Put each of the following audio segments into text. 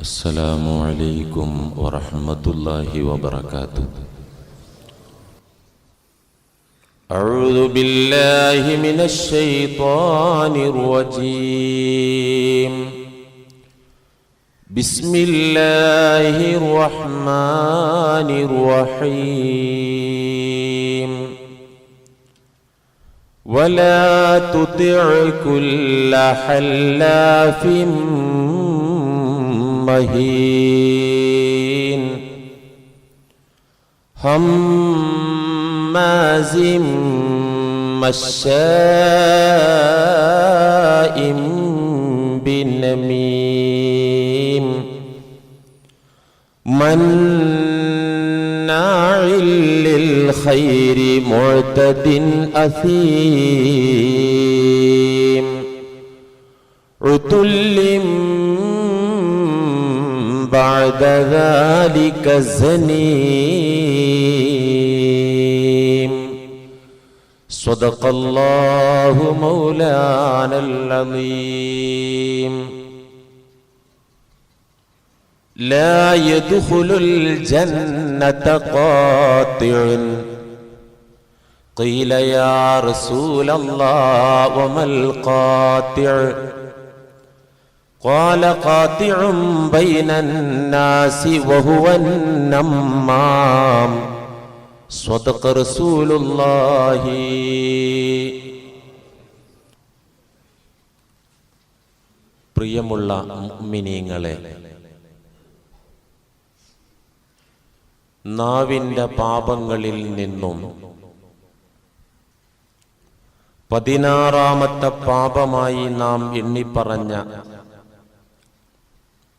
السلام عليكم ورحمة الله وبركاته. أعوذ بالله من الشيطان الرجيم. بسم الله الرحمن الرحيم. ولا تطع كل حلاف مهين هماز مشاء بنميم. مناع للخير معتد أثيم. عتل بعد ذلك زنيم صدق الله مولانا العظيم. لا يدخل الجنة قاطع. قيل يا رسول الله وما القاطع؟ قال قاطع بين الناس وهو النمام صدق رسول الله പ്രിയമുള്ള മുഅ്മിനീങ്ങളെ നാവിൻ്റെ പാപങ്ങളിൽ നിന്നും പതിനാറാമത്തെ പാപമായി നാം എണ്ണിപ്പറഞ്ഞ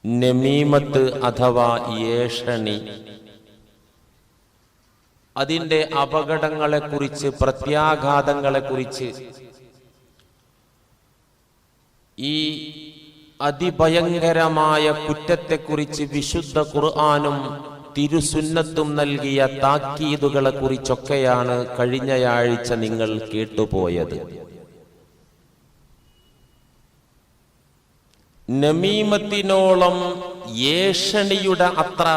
നമീമത്ത് അഥവാ ഏഷണി. അതിന്റെ അപകടങ്ങളെക്കുറിച്ച് പ്രത്യാഘാതങ്ങളെക്കുറിച്ച് ഈ അതിഭയങ്കരമായ കുറ്റത്തെക്കുറിച്ച് വിശുദ്ധ ഖുർആാനും തിരുസുന്നത്തും നൽകിയ താക്കീതുകളെ കുറിച്ചൊക്കെയാണ് കഴിഞ്ഞയാഴ്ച നിങ്ങൾ കേട്ടുപോയത്. നമീമത്തിനോളം ഏഷണിയുടെ അത്ര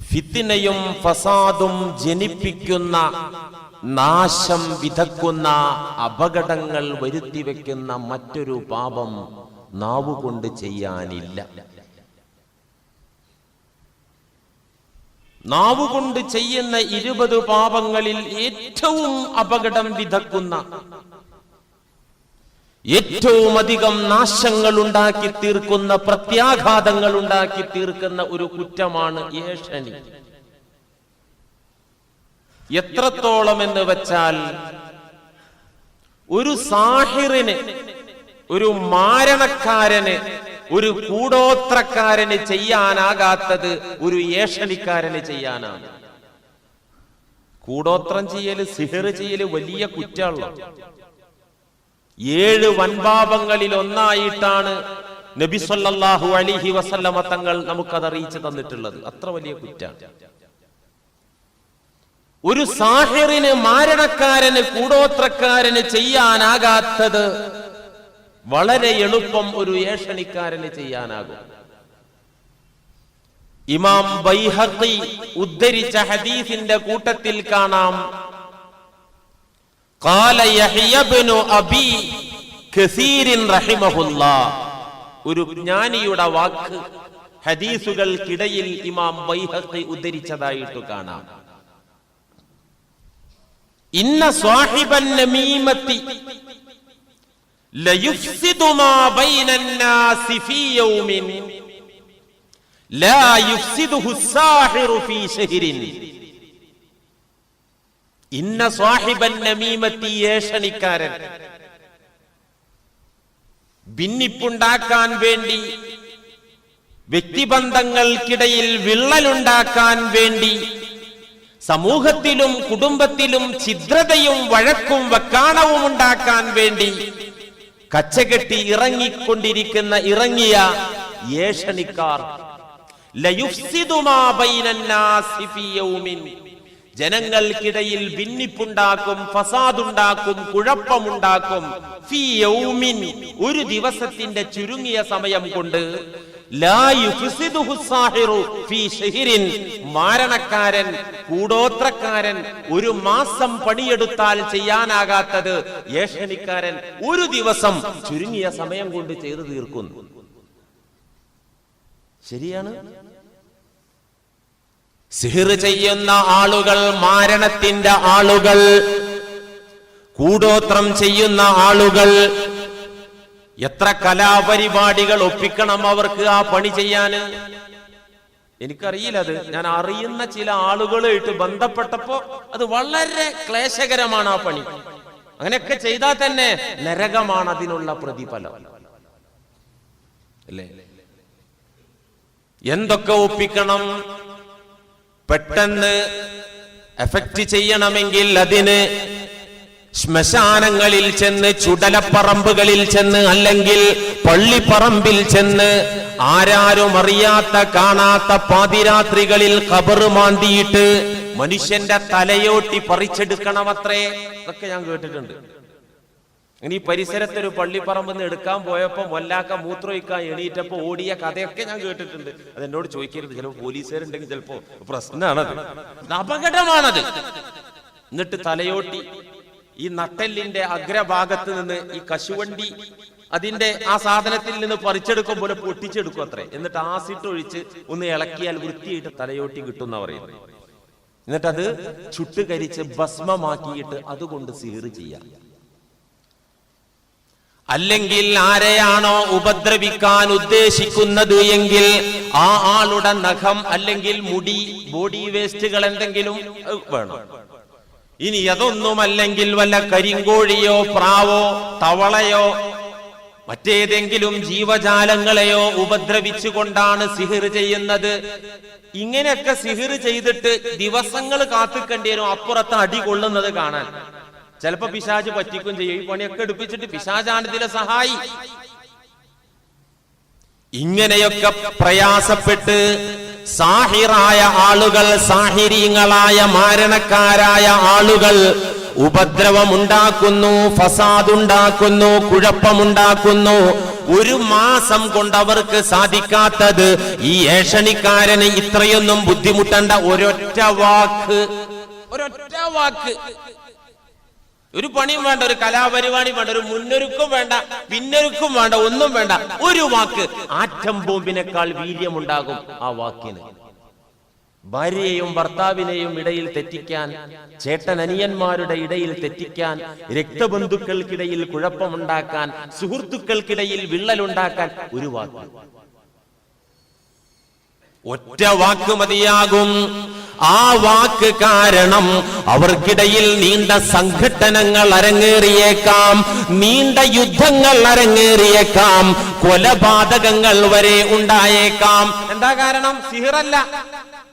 ഫിത്തിനയും ഫസാദും ജനിപ്പിക്കുന്ന നാശം വിതക്കുന്ന അപകടങ്ങൾ വരുത്തിവെക്കുന്ന മറ്റൊരു പാപം നാവുകൊണ്ട് ചെയ്യാനില്ല. നാവുകൊണ്ട് ചെയ്യുന്ന ഇരുപത് പാപങ്ങളിൽ ഏറ്റവും അപകടം വിതക്കുന്ന ഏറ്റവും അധികം നാശങ്ങൾ ഉണ്ടാക്കി തീർക്കുന്ന പ്രത്യാഘാതങ്ങൾ ഉണ്ടാക്കി തീർക്കുന്ന ഒരു കുറ്റമാണ് ഏഷണി എത്രത്തോളം എന്ന് വെച്ചാൽ ഒരു സാഹിറിന് ഒരു മാരണക്കാരന് ഒരു കൂടോത്രക്കാരന് ചെയ്യാനാകാത്തത് ഒരു ഏഷണിക്കാരന് ചെയ്യാനാണ്. കൂടോത്രം ചെയ്യൽ സിഹർ ചെയ്യൽ വലിയ കുറ്റമുള്ള ഏഴ് വൻപാപങ്ങളിൽ ഒന്നായിട്ടാണ് നബി സല്ലല്ലാഹു അലിഹി വസല്ലമ തങ്ങൾ നമുക്കത് അറിയിച്ചു തന്നിട്ടുള്ളത്. അത്ര വലിയ കുറ്റാണ്. ഒരു സാഹിറിന് മാരണക്കാരന് കൂടോത്രക്കാരന് ചെയ്യാനാകാത്തത് വളരെ എളുപ്പം ഒരു ഏഷണിക്കാരന് ചെയ്യാനാകും. ഇമാം ബൈഹഖി ഉദ്ധരിച്ച ഹദീസിന്റെ കൂട്ടത്തിൽ കാണാം. ഒരു ജ്ഞാനിയുടെ വാക്ക് ഹദീസുകൾക്കിടയിൽ ഇമാം ബൈഹഖി ഉദ്ധരിച്ചതായിട്ട് കാണാം. ഇന്ന സ്വാഹിബൻ നമീമത്തി ലയുഫ്സിദു ഇന്ന സ്വാഹിബൻ നമീമത്തി ഏഷണിക്കാരൻ. ഭിന്നിപ്പുണ്ടാക്കാൻ വേണ്ടി വ്യക്തിബന്ധങ്ങൾക്കിടയിൽ വിള്ളലുണ്ടാക്കാൻ വേണ്ടി സമൂഹത്തിലും കുടുംബത്തിലും ഛിദ്രതയും വഴക്കും വക്കാണവും ഉണ്ടാക്കാൻ വേണ്ടി കച്ചകെട്ടി ഇറങ്ങിക്കൊണ്ടിരിക്കുന്ന ഇറങ്ങിയ ഏഷണിക്കാർ. ലയുസിതുമാ മാ ബൈനന്നാസി ഫീ യൗമിൻ. ജനങ്ങൾക്കിടയിൽ ഭിന്നിപ്പുണ്ടാക്കും ഫസാദുണ്ടാക്കും കുഴപ്പമുണ്ടാക്കും. ഒരു ദിവസത്തിന്റെ ചുരുങ്ങിയ സമയം കൊണ്ട് മാരണക്കാരൻ കൂടോത്രക്കാരൻ ഒരു മാസം പണിയെടുത്താൽ ചെയ്യാനാകാത്തത് ഏഷണിക്കാരൻ ഒരു ദിവസം ചുരുങ്ങിയ സമയം കൊണ്ട് ചെയ്തു തീർക്കുന്നു. ശരിയാണ്? സിഹിർ ചെയ്യുന്ന ആളുകൾ മാരണത്തിന്റെ ആളുകൾ കൂടോത്രം ചെയ്യുന്ന ആളുകൾ എത്ര കലാപരിപാടികൾ ഒപ്പിക്കണം അവർക്ക് ആ പണി ചെയ്യാന് എനിക്കറിയില്ല അത്. ഞാൻ അറിയുന്ന ചില ആളുകളുമായിട്ട് ബന്ധപ്പെട്ടപ്പോ അത് വളരെ ക്ലേശകരമാണ് ആ പണി. അങ്ങനെയൊക്കെ ചെയ്താൽ തന്നെ നരകമാണ് അതിനുള്ള പ്രതിഫലം. അല്ലേ? എന്തൊക്കെ ഒപ്പിക്കണം? പെട്ടെന്ന് എഫക്റ്റ് ചെയ്യണമെങ്കിൽ അതിന് ശ്മശാനങ്ങളിൽ ചെന്ന് ചുടലപ്പറമ്പുകളിൽ ചെന്ന് അല്ലെങ്കിൽ പള്ളിപ്പറമ്പിൽ ചെന്ന് ആരാരും അറിയാത്ത കാണാത്ത പാതിരാത്രികളിൽ കബറ് മാന്തിയിട്ട് മനുഷ്യന്റെ തലയോട്ടി പറിച്ചെടുക്കണമത്രേ? ഇതൊക്കെ ഞാൻ കേട്ടിട്ടുണ്ട്. ഇനി ഈ പരിസരത്തൊരു പള്ളിപ്പറമ്പിൽ നിന്ന് എടുക്കാൻ പോയപ്പോ മൊല്ലാക്ക മൂത്രമൊഴിക്കാൻ എണീറ്റപ്പോൾ ഓടിയ കഥയൊക്കെ ഞാൻ കേട്ടിട്ടുണ്ട്. അത് എന്നോട് ചോദിക്കരുത്. ചിലപ്പോ പോലീസുകാരുണ്ടെങ്കിൽ ചിലപ്പോ പ്രശ്നമാണത്. അപകടമാണത്. എന്നിട്ട് തലയോട്ടി ഈ നട്ടെല്ലിന്റെ അഗ്രഭാഗത്ത് നിന്ന് ഈ കശുവണ്ടി അതിന്റെ ആ സാധനത്തിൽ നിന്ന് പറിച്ചെടുക്കും പോലെ പൊട്ടിച്ചെടുക്കും അത്രേ. എന്നിട്ട് ആസിഡ് ഒഴിച്ച് ഒന്ന് ഇളക്കിയാൽ വൃത്തിയായിട്ട് തലയോട്ടി കിട്ടുന്ന പറയുന്നത്. എന്നിട്ടത് ചുട്ടുകരിച്ച് ഭസ്മമാക്കിയിട്ട് അതുകൊണ്ട് സീറ് ചെയ്യാം. അല്ലെങ്കിൽ ആരെയാണോ ഉപദ്രവിക്കാൻ ഉദ്ദേശിക്കുന്നത് എങ്കിൽ ആ ആളുടെ നഖം അല്ലെങ്കിൽ മുടി ബോഡി വേസ്റ്റുകൾ എന്തെങ്കിലും വേണം. ഇനി അതൊന്നുമല്ലെങ്കിൽ വല്ല കരിങ്കോഴിയോ പ്രാവോ തവളയോ മറ്റേതെങ്കിലും ജീവജാലങ്ങളെയോ ഉപദ്രവിച്ചുകൊണ്ടാണ് സിഹിർ ചെയ്യുന്നത്. ഇങ്ങനെയൊക്കെ സിഹിർ ചെയ്തിട്ട് ദിവസങ്ങൾ കാത്തിക്കേണ്ടി വരും. അപ്പുറത്ത് അടി കൊള്ളുന്നത് കാണാൻ. ചിലപ്പോ പിശാജ് പറ്റിക്കും ചെയ്യും. ഈ പണിയൊക്കെ എടുപ്പിച്ചിട്ട് പിശാജാണ് ഇതിലെ സഹായി. ഇങ്ങനെയൊക്കെ പ്രയാസപ്പെട്ട് സാഹിറായ ആളുകൾ സാഹിരീങ്ങളായ മാരണക്കാരായ ആളുകൾ ഉപദ്രവമുണ്ടാക്കുന്നു ഫസാദുണ്ടാക്കുന്നു കുഴപ്പമുണ്ടാക്കുന്നു. ഒരു മാസം കൊണ്ട് അവർക്ക് സാധിക്കാത്തത് ഈ ഏഷണിക്കാരന് ഇത്രയൊന്നും ബുദ്ധിമുട്ടേണ്ട. ഒരൊറ്റ വാക്ക് ഒരൊറ്റ വാക്ക് ഒരു പണിയും വേണ്ട ഒരു കലാപരിപാടി വേണ്ട ഒരു മുന്നൊരുക്കും വേണ്ട പിന്നൊരുക്കും വേണ്ട ഒന്നും വേണ്ട. ഒരു വാക്ക് ആറ്റം ബോംബിനേക്കാൾ വീര്യമുണ്ടാകും ആ വാക്കിന്. ഭാര്യയെയും ഭർത്താവിനെയും ഇടയിൽ തെറ്റിക്കാൻ ചേട്ടൻ അനിയന്മാരുടെ ഇടയിൽ തെറ്റിക്കാൻ രക്തബന്ധുക്കൾക്കിടയിൽ കുഴപ്പമുണ്ടാക്കാൻ സുഹൃത്തുക്കൾക്കിടയിൽ വിള്ളലുണ്ടാക്കാൻ ഒരു വാക്ക്. ഒറ്റ വാക്ക് മതിയാകും. ആ വാക്ക് കാരണം അവർക്കിടയിൽ നീണ്ട സംഘട്ടനങ്ങൾ അരങ്ങേറിയേക്കാം. നീണ്ട യുദ്ധങ്ങൾ അരങ്ങേറിയേക്കാം. കൊലപാതകങ്ങൾ വരെ ഉണ്ടായേക്കാം. എന്താ കാരണം? സിഹിറല്ല.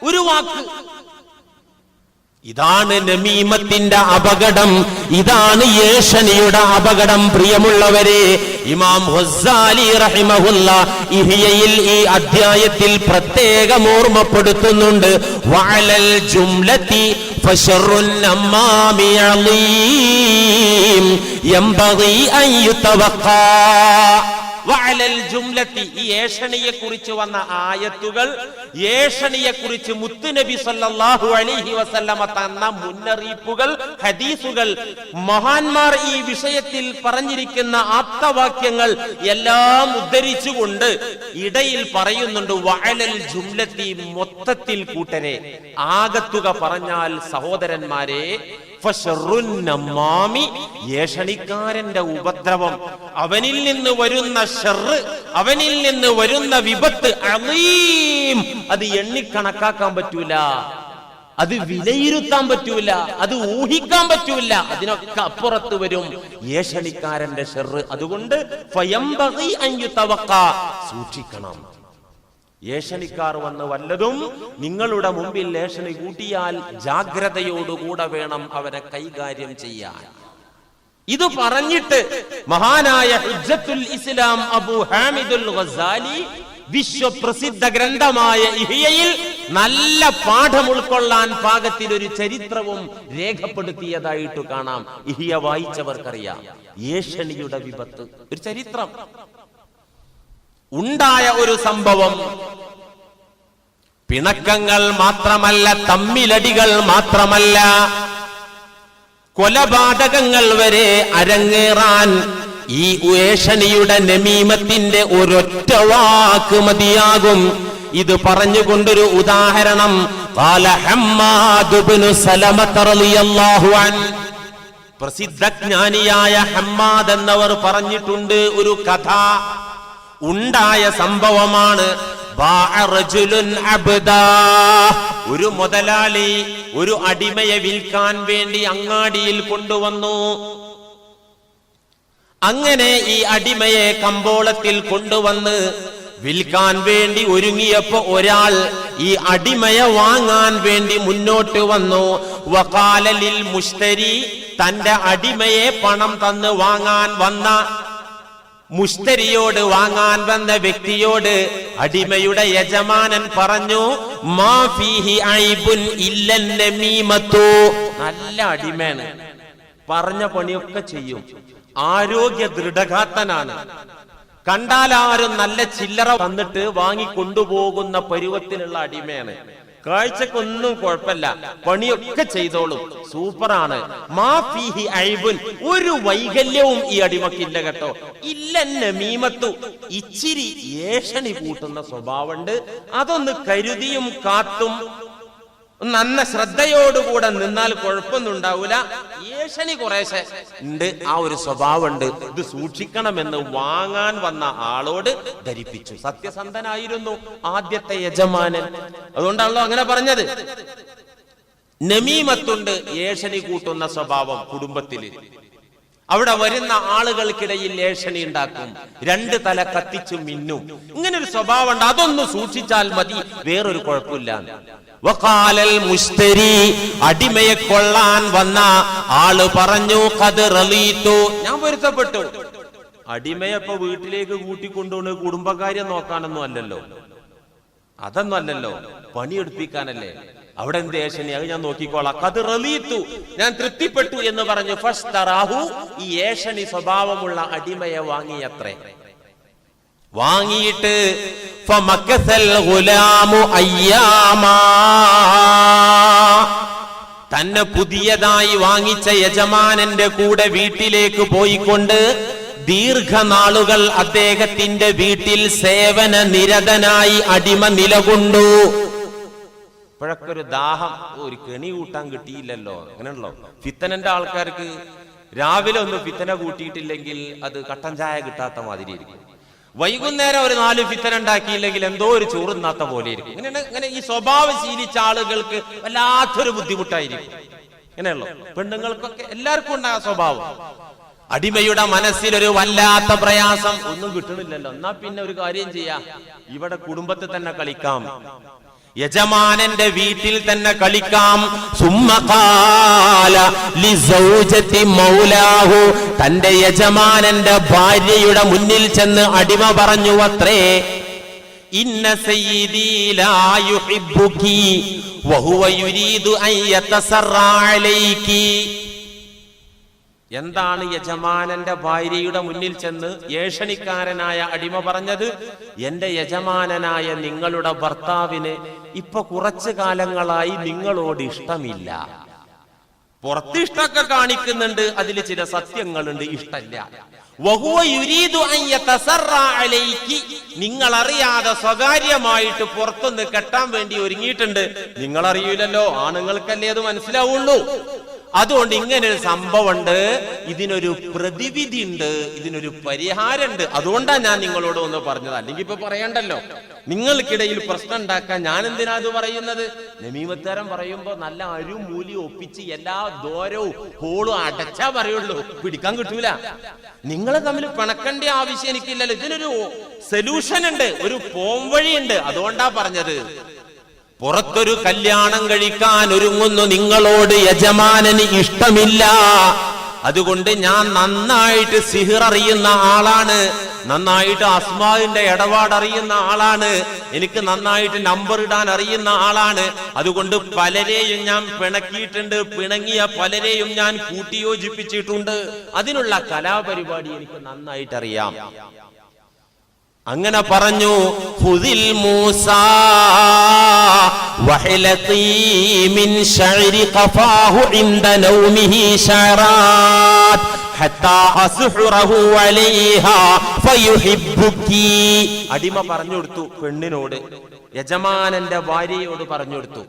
ഒരു വാക്ക്. ഇതാണ് നമീമത്തിന്റെ അപകടം. ഇതാണ് യേശനിയുടെ അപകടം. പ്രിയമുള്ളവരെ ഇമാം ഹുസാലി റഹിമഹുല്ല ഇഹിയയിൽ ഈ അധ്യായത്തിൽ പ്രത്യേകം ഓർമ്മപ്പെടുത്തുന്നുണ്ട്. വഅലൽ ജുംലത്തി ഫശറുൻ അമ്മാമി അയ്യുത്തവക്കാ അൻ വഅലൽ ജുംലത്തി ഈ ഏഷണിയെ കുറിച്ച് വന്ന ആയത്തുകൾ ഏഷണിയെ കുറിച്ച് മുത്തുനബി സല്ലല്ലാഹു അലൈഹി വസല്ലമ തന്ന മുന്നറിയിപ്പുകൾ ഹദീസുകൾ മഹാന്മാർ ഈ വിഷയത്തിൽ പറഞ്ഞിരിക്കുന്ന ആപ്തവാക്യങ്ങൾ എല്ലാം ഉദ്ധരിച്ചുകൊണ്ട് ഇടയിൽ പറയുന്നുണ്ട് വഅലൽ ജുംലത്തി മൊത്തത്തിൽ കൂട്ടരെ. ആകത്തുക പറഞ്ഞാൽ സഹോദരന്മാരെ നമ്മാമി, ഏഷണിക്കാരന്റെ ഉപദ്രവം. അവനിൽ നിന്ന് വരുന്ന ഷെറ് അവനിൽ നിന്ന് വരുന്ന വിപത്ത് അത് എണ്ണിക്കണക്കാക്കാൻ പറ്റൂല. അത് വിലയിരുത്താൻ പറ്റൂല. അത് ഊഹിക്കാൻ പറ്റൂല. അതിനൊക്കെ അപ്പുറത്ത് വരും ഏഷണിക്കാരന്റെ ഷെറ്. അതുകൊണ്ട്. സൂക്ഷിക്കണം. ഏഷണിക്കാർ വന്ന് വല്ലതും നിങ്ങളുടെ മുമ്പിൽ ഏഷണി കൂട്ടിയാൽ ജാഗ്രതയോടുകൂടെ വേണം അവരെ കൈകാര്യം ചെയ്യാൻ. ഇത് പറഞ്ഞിട്ട് മഹാനായ ഹുജ്ജത്തുൽ ഇസ്ലാം അബു ഹാമിദുൽ ഗസാലി വിശ്വപ്രസിദ്ധ ഗ്രന്ഥമായ ഇഹിയയിൽ നല്ല പാഠം ഉൾക്കൊള്ളാൻ പാകത്തിൽ ഒരു ചരിത്രവും രേഖപ്പെടുത്തിയതായിട്ട് കാണാം. ഇഹിയ വായിച്ചവർക്കറിയാം. ഏഷണിയുടെ വിപത്ത്. ഒരു ചരിത്രം. ഉണ്ടായ ഒരു സംഭവം. പിണക്കങ്ങൾ മാത്രമല്ല തമ്മിലടികൾ മാത്രമല്ല. കൊലപാതകങ്ങൾ വരെ അരങ്ങേറാൻ ഈ ഉയേഷണിയുടെ നമീമത്തിന്റെ ഒരൊറ്റ വാക്ക് മതിയാകും. ഇത് പറഞ്ഞുകൊണ്ടൊരു ഉദാഹരണം. പ്രസിദ്ധജ്ഞാനിയായ ഹമ്മാദ് എന്നവർ പറഞ്ഞിട്ടുണ്ട് ഒരു കഥ. ഉണ്ടായ സംഭവമാണ്. ഒരു മുതലാളി ഒരു അടിമയെ വിൽക്കാൻ വേണ്ടി അങ്ങാടിയിൽ കൊണ്ടുവന്നു. അങ്ങനെ ഈ അടിമയെ കമ്പോളത്തിൽ കൊണ്ടുവന്ന് വിൽക്കാൻ വേണ്ടി ഒരുങ്ങിയപ്പോ ഒരാൾ ഈ അടിമയെ വാങ്ങാൻ വേണ്ടി മുന്നോട്ട് വന്നു. വകാലലിൽ മുഷ്തരി തന്റെ അടിമയെ പണം തന്ന് വാങ്ങാൻ വന്ന മുഷ്തരിയോട് വാങ്ങാൻ വന്ന വ്യക്തിയോട് അടിമയുടെ യജമാനൻ പറഞ്ഞു മാഫിഹി നല്ല അടിമയാണ്. പറഞ്ഞ പണിയൊക്കെ ചെയ്യും. ആരോഗ്യ ദൃഢഘാത്തനാണ്. കണ്ടാൽ ആരും നല്ല ചില്ലറ വന്നിട്ട് വാങ്ങി കൊണ്ടുപോകുന്ന പരുവത്തിലുള്ള അടിമയാണ്. കാഴ്ചക്കൊന്നും കുഴപ്പമില്ല. പണിയൊക്കെ ചെയ്തോളും. സൂപ്പറാണ്. ഒരു വൈകല്യവും ഈ അടിമക്കില്ല കേട്ടോ. ഇല്ലെന്നെ മീമത്തു. ഇച്ചിരി ഏഷണി കൂട്ടുന്ന സ്വഭാവമുണ്ട്. അതൊന്ന് കരുതിയും കാത്തും നന്ന ശ്രദ്ധയോടുകൂടെ നിന്നാൽ കുഴപ്പമൊന്നും ഉണ്ടാവൂല ഏഷണി കുറേശ്ശെ ഉണ്ട് ആ ഒരു സ്വഭാവമുണ്ട്. ഇത് സൂക്ഷിക്കണമെന്ന് വാങ്ങാൻ വന്ന ആളോട് ധരിപ്പിച്ചു. സത്യസന്ധനായിരുന്നു ആദ്യത്തെ യജമാനൻ. അതുകൊണ്ടാണല്ലോ അങ്ങനെ പറഞ്ഞത്. നമീമത്തുണ്ട് ഏഷണി കൂട്ടുന്ന സ്വഭാവം കുടുംബത്തിൽ. അവിടെ വരുന്ന ആളുകൾക്കിടയിൽ ഏഷണി ഉണ്ടാക്കും. രണ്ട് തല കത്തിച്ചു മിന്നും. ഇങ്ങനെ ഒരു സ്വഭാവം ഉണ്ട് അതൊന്ന് സൂക്ഷിച്ചാൽ മതി. വേറൊരു കുഴപ്പമില്ല. വഖാലൽ മുസ്തരി അടിമയെ കൊള്ളാൻ വന്ന ആൾ പറഞ്ഞു ഞാൻ പൊരുത്തപ്പെട്ടു. അടിമയെ ഇപ്പൊ വീട്ടിലേക്ക് കൂട്ടിക്കൊണ്ടുപോണ് കുടുംബകാര്യം നോക്കാനൊന്നും അല്ലല്ലോ. അതൊന്നും അല്ലല്ലോ. പണിയെടുപ്പിക്കാനല്ലേ. അവിടെ എന്ത് ഏഷണി അത് ഞാൻ നോക്കിക്കോളാം. കത് ഞാൻ തൃപ്തിപ്പെട്ടു എന്ന് പറഞ്ഞു. ഫസ്തറാഹു ഈ ഏഷണി സ്വഭാവമുള്ള അടിമയെ വാങ്ങിയത്രേ. വാങ്ങിയിട്ട്. തന്നെ പുതിയതായി വാങ്ങിച്ച യജമാനന്റെ കൂടെ വീട്ടിലേക്ക് പോയിക്കൊണ്ട് ദീർഘനാളുകൾ അദ്ദേഹത്തിന്റെ വീട്ടിൽ സേവന നിരതനായി അടിമ നിലകൊണ്ടു. ഇപ്പോഴൊക്കെ ഒരു ദാഹം ഒരു കെണി കൂട്ടാൻ കിട്ടിയില്ലല്ലോ അങ്ങനെയല്ലോ ഫിത്തനന്റെ ആൾക്കാർക്ക് രാവിലെ ഒന്ന് ഫിത്തന കൂട്ടിയിട്ടില്ലെങ്കിൽ അത് കട്ടൻ ചായ കിട്ടാത്ത മാതിരി ഇരിക്കും. വൈകുന്നേരം ഒരു നാല് ഫിത്തന ഉണ്ടാക്കിയില്ലെങ്കിൽ എന്തോ ഒരു ചോറുന്നാത്ത പോലെ ഇരിക്കും. ഇങ്ങനെ ഇങ്ങനെ ഈ സ്വഭാവം ശീലിച്ച ആളുകൾക്ക് വല്ലാത്തൊരു ബുദ്ധിമുട്ടായിരിക്കും. ഇങ്ങനെയുള്ളൂ പെണ്ണുങ്ങൾക്കൊക്കെ എല്ലാവർക്കും ഉണ്ടായ സ്വഭാവം. അടിമയുടെ മനസ്സിൽ ഒരു വല്ലാത്ത പ്രയാസം. ഒന്നും കിട്ടണില്ലല്ലോ. എന്നാ പിന്നെ ഒരു കാര്യം ചെയ്യാം. ഇവിടെ കുടുംബത്തിൽ തന്നെ കളിക്കാം. യജമാനന്റെ വീട്ടിൽ തന്നെ കളിക്കാം. സുമ്മകാല ലിസൗജത്തി മൗലാഹു. തന്റെ യജമാനന്റെ ഭാര്യയുടെ മുന്നിൽ ചെന്ന് അടിമ പറഞ്ഞു അത്രേ ഇന്ന സയ്യിദി ലാ യുഹിബ്ബുകി വഹുവ യുരീദു എന്താണ് യജമാനന്റെ ഭാര്യയുടെ മുന്നിൽ ചെന്ന് ഏഷണിക്കാരനായ അടിമ പറഞ്ഞത്? എന്റെ യജമാനനായ നിങ്ങളുടെ ഭർത്താവിന് ഇപ്പൊ കുറച്ചു കാലങ്ങളായി നിങ്ങളോട് ഇഷ്ടമില്ല. പുറത്തിഷ്ടൊക്കെ കാണിക്കുന്നുണ്ട്. അതിൽ ചില സത്യങ്ങളുണ്ട്. അലൈകി. നിങ്ങൾ അറിയാതെ സ്വകാര്യമായിട്ട് പുറത്തുനിന്ന് കെട്ടാൻ വേണ്ടി ഒരുങ്ങിയിട്ടുണ്ട്. നിങ്ങൾ അറിയില്ലല്ലോ ആണുങ്ങൾക്കല്ലേ അത് മനസ്സിലാവുള്ളൂ. അതുകൊണ്ട് ഇങ്ങനെ ഒരു സംഭവമുണ്ട്. ഇതിനൊരു പ്രതിവിധി ഉണ്ട് ഇതിനൊരു പരിഹാരമുണ്ട്. അതുകൊണ്ടാണ് ഞാൻ നിങ്ങളോട് ഒന്ന് പറഞ്ഞത്. അല്ലെങ്കിൽ ഇപ്പൊ പറയണ്ടല്ലോ. നിങ്ങൾക്കിടയിൽ പ്രശ്നം ഉണ്ടാക്കാൻ ഞാൻ എന്തിനാ അത് പറയുന്നത്? നമീമത്തരം പറയുമ്പോ നല്ല അരും മൂലി ഒപ്പിച്ച് എല്ലാ ദോരവും ഹോളും അടച്ചാ പറയുള്ളൂ. പിടിക്കാൻ കിട്ടൂല. നിങ്ങളെ തമ്മിൽ പിണക്കേണ്ട ആവശ്യം എനിക്കില്ലല്ലോ. ഇതിനൊരു സൊല്യൂഷൻ ഉണ്ട്. ഒരു പോംവഴിയുണ്ട്. അതുകൊണ്ടാ പറഞ്ഞത്. പുറത്തൊരു കല്യാണം കഴിക്കാൻ ഒരുങ്ങുന്നു നിങ്ങളോട് യജമാനന് ഇഷ്ടമില്ല. അതുകൊണ്ട് ഞാൻ നന്നായിട്ട് സിഹിർ അറിയുന്ന ആളാണ്. നന്നായിട്ട് അസ്മാവിന്റെ ഇടപാട് അറിയുന്ന ആളാണ്. എനിക്ക് നന്നായിട്ട് നമ്പർ ഇടാൻ അറിയുന്ന ആളാണ്. അതുകൊണ്ട് പലരെയും ഞാൻ പിണക്കിയിട്ടുണ്ട്. പിണങ്ങിയ പലരെയും ഞാൻ കൂട്ടിയോജിപ്പിച്ചിട്ടുണ്ട്. അതിനുള്ള കലാപരിപാടി എനിക്ക് നന്നായിട്ട് അറിയാം അങ്ങനെ പറഞ്ഞു ഹുദിൽ മൂസ മിൻ ഖഫാഹു ഹത്താ അലൈഹാ അടിമ പറഞ്ഞു കൊടുത്തു പെണ്ണിനോട്. യജമാനന്റെ ഭാര്യയോട് പറഞ്ഞു കൊടുത്തു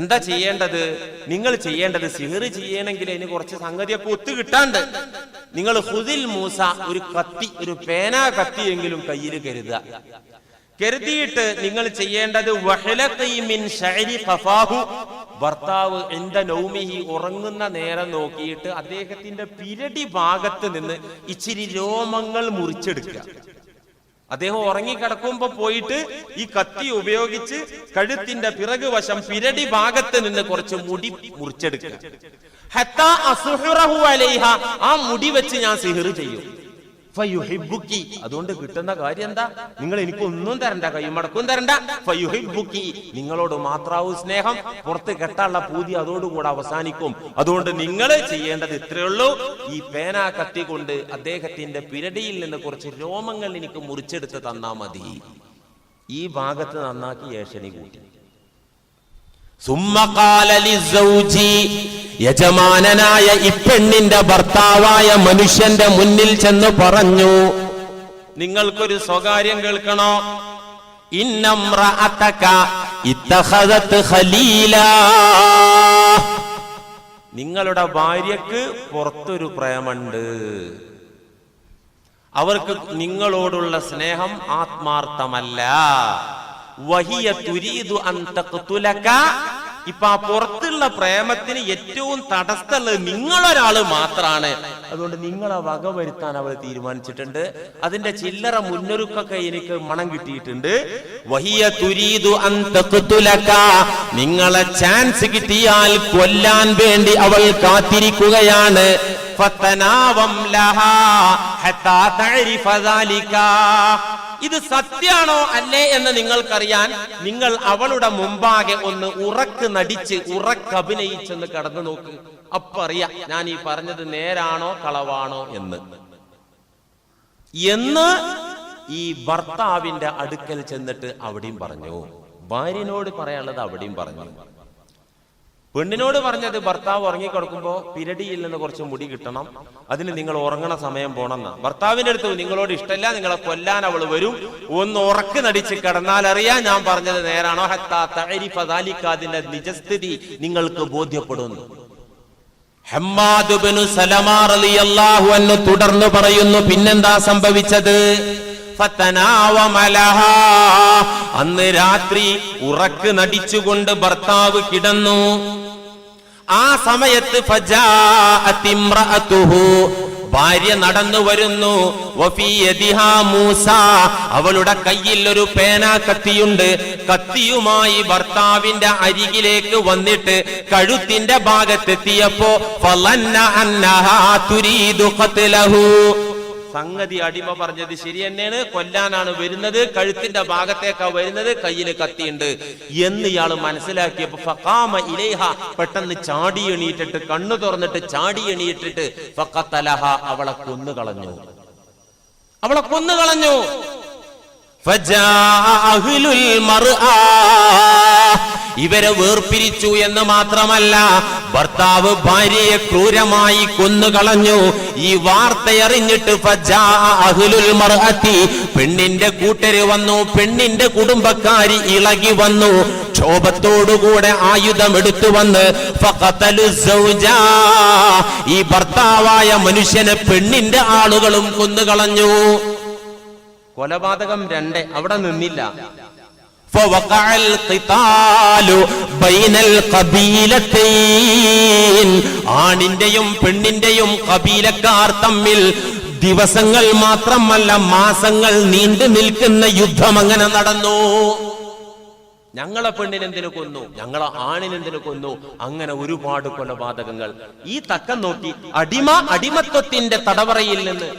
എന്താ ചെയ്യേണ്ടത്? നിങ്ങൾ ചെയ്യേണ്ടത് സിഹർ ചെയ്യണമെങ്കിൽ അതിന് കുറച്ച് സംഗതിയൊക്കെ ഒത്തു കിട്ടാണ്ട് നിങ്ങൾ ഹുദിൽ മൂസ ഒരു കത്തി ഒരു പേന കത്തിയെങ്കിലും കയ്യിൽ കരുതുക. കരുതിയിട്ട് നിങ്ങൾ ചെയ്യേണ്ടത് ഭർത്താവ് എന്റെ നൗമിഹി ഉറങ്ങുന്ന നേരം നോക്കിയിട്ട് അദ്ദേഹത്തിന്റെ പിരടി ഭാഗത്ത് നിന്ന് ഇച്ചിരി രോമങ്ങൾ മുറിച്ചെടുക്കുക. അദ്ദേഹം ഉറങ്ങിക്കിടക്കുമ്പോ പോയിട്ട് ഈ കത്തി ഉപയോഗിച്ച് കഴുത്തിന്റെ പിറകു വശം പിരടി ഭാഗത്ത് നിന്ന് കുറച്ച് മുടി മുറിച്ചെടുക്കുക. ആ മുടി വെച്ച് ഞാൻ സിഹിർ ചെയ്യും. അതുകൊണ്ട് കിട്ടുന്ന കാര്യം എന്താ നിങ്ങൾ എനിക്ക് ഒന്നും തരണ്ട കൈമടക്കും തരണ്ട. ഫയുഹിബുക്കി. നിങ്ങളോട് മാത്രാവും സ്നേഹം. പുറത്ത് കെട്ടാനുള്ള പൂതി അതോടുകൂടെ അവസാനിക്കും. അതുകൊണ്ട് നിങ്ങൾ ചെയ്യേണ്ടത് ഇത്രയേ ഉള്ളൂ. ഈ പേന കത്തി കൊണ്ട് അദ്ദേഹത്തിന്റെ പിരടിയിൽ നിന്ന് കുറച്ച് രോമങ്ങൾ എനിക്ക് മുറിച്ചെടുത്ത് തന്നാ മതി. ഈ ഭാഗത്ത് നന്നാക്കി ഏഷണി കൂട്ടി. യജമാനനായ ഇപ്പെണ്ണിന്റെ ഭർത്താവായ മനുഷ്യന്റെ മുന്നിൽ ചെന്ന് പറഞ്ഞു നിങ്ങൾക്കൊരു സ്വകാര്യം കേൾക്കണോ? നിങ്ങളുടെ ഭാര്യക്ക് പുറത്തൊരു പ്രേമുണ്ട്. അവർക്ക് നിങ്ങളോടുള്ള സ്നേഹം ആത്മാർത്ഥമല്ല. വഹിയ തുരീദു ഇപ്പൊ ആ പുറത്തുള്ള പ്രേമത്തിന് ഏറ്റവും തടസ്സമുള്ളത് നിങ്ങളൊരാൾ മാത്രാണ്. അതുകൊണ്ട് നിങ്ങളെ വക വരുത്താൻ അവൾ തീരുമാനിച്ചിട്ടുണ്ട്. അതിന്റെ ചില്ലറ മുന്നൊരുക്കൊക്കെ എനിക്ക് മണം കിട്ടിയിട്ടുണ്ട്. വഹിയ തഖ്തുലക. നിങ്ങളെ ചാൻസ് കിട്ടിയാൽ കൊല്ലാൻ വേണ്ടി അവൾ കാത്തിരിക്കുകയാണ്. ഇത് സത്യാണോ അല്ലേ എന്ന് നിങ്ങൾക്കറിയാൻ നിങ്ങൾ അവളുടെ മുമ്പാകെ ഒന്ന് ഉറക്ക് നടിച്ച് ഉറക്കഭിനയിച്ചെന്ന് കടന്നു നോക്ക്. അപ്പൊ അറിയാം ഞാൻ ഈ പറഞ്ഞത് നേരാണോ കളവാണോ എന്ന്. എന്ന് ഈ ഭർത്താവിന്റെ അടുക്കൽ ചെന്നിട്ട് അവിടെയും പറഞ്ഞു. ഭാര്യനോട് പറയാനുള്ളത് അവിടെയും പറഞ്ഞു. പെണ്ണിനോട് പറഞ്ഞത് ഭർത്താവ് ഉറങ്ങിക്കൊടുക്കുമ്പോ പിരടിയിൽ നിന്ന് കുറച്ച് മുടി കിട്ടണം. അതിന് നിങ്ങൾ ഉറങ്ങണ സമയം പോണെന്ന്. ഭർത്താവിന്റെ അടുത്ത് നിങ്ങളോട് ഇഷ്ടമല്ല നിങ്ങളെ കൊല്ലാൻ അവൾ വരും. ഒന്ന് ഉറക്ക് നടിച്ച് കിടന്നാൽ അറിയാൻ ഞാൻ പറഞ്ഞത് നേരാണോ. അതിന്റെ നിജസ്ഥിതി നിങ്ങൾക്ക് ബോധ്യപ്പെടുന്നു. ഹമ്മാദ് ബിനു സലമാ റളിയല്ലാഹു അൻഹു തുടർന്ന് പറയുന്നു പിന്നെന്താ സംഭവിച്ചത്. അന്ന് രാത്രി ഉറക്ക് നടിച്ചുകൊണ്ട് ഭർത്താവ് കിടന്നു. ആ സമയത്ത്. ഭാര്യ നടന്നു വരുന്നു. മൂസ. അവളുടെ കയ്യിൽ ഒരു പേന കത്തിയുണ്ട്. കത്തിയുമായി ഭർത്താവിന്റെ അരികിലേക്ക് വന്നിട്ട് കഴുത്തിന്റെ ഭാഗത്തെത്തിയപ്പോ സംഗതി അടിമ പറഞ്ഞത് ശരി തന്നെയാണ്. കൊല്ലാനാണ് വരുന്നത്. കഴുത്തിന്റെ ഭാഗത്തേക്കാ വരുന്നത്. കയ്യിൽ കത്തിയുണ്ട്. എന്ന് ഇയാൾ മനസ്സിലാക്കിയപ്പോ പെട്ടെന്ന് ചാടി എണീറ്റിട്ട് കണ്ണു തുറന്നിട്ട് ചാടി എണീറ്റിട്ട് അവളെ കൊന്നു കളഞ്ഞു അവളെ കൊന്നു കളഞ്ഞു. ഇവരെ വേർപിരിച്ചു എന്ന് മാത്രമല്ല ഭർത്താവ് ഭാര്യയെ ക്രൂരമായി കൊന്നുകളഞ്ഞു ഈ വാർത്തയറിഞ്ഞിട്ട്. പെണ്ണിന്റെ കൂട്ടര് വന്നു പെണ്ണിന്റെ കുടുംബക്കാരി ഇളകി വന്നു ക്ഷോഭത്തോടുകൂടെ ആയുധം എടുത്തു വന്ന്. ഈ ഭർത്താവായ മനുഷ്യനെ പെണ്ണിന്റെ ആളുകളും കൊന്നുകളഞ്ഞു കൊലപാതകം രണ്ട് അവിടെ നിന്നില്ല فوقع القتال بين القبيلتين ആണിന്റെയും പെണ്ണിന്റെയും കബീലക്കാർ തമ്മിൽ ദിവസങ്ങൾ മാത്രമല്ല മാസങ്ങൾ നീണ്ടു നിൽക്കുന്ന യുദ്ധം അങ്ങനെ നടന്നു ഞങ്ങളെ പെണ്ണിനെന്തിനു കൊന്നു ഞങ്ങളെ ആണിനെന്തിനു കൊന്നു അങ്ങനെ ഒരുപാട് കൊലപാതകങ്ങൾ ഈ തക്കം നോക്കി അടിമ അടിമത്വത്തിന്റെ തടവറയിൽ നിന്ന്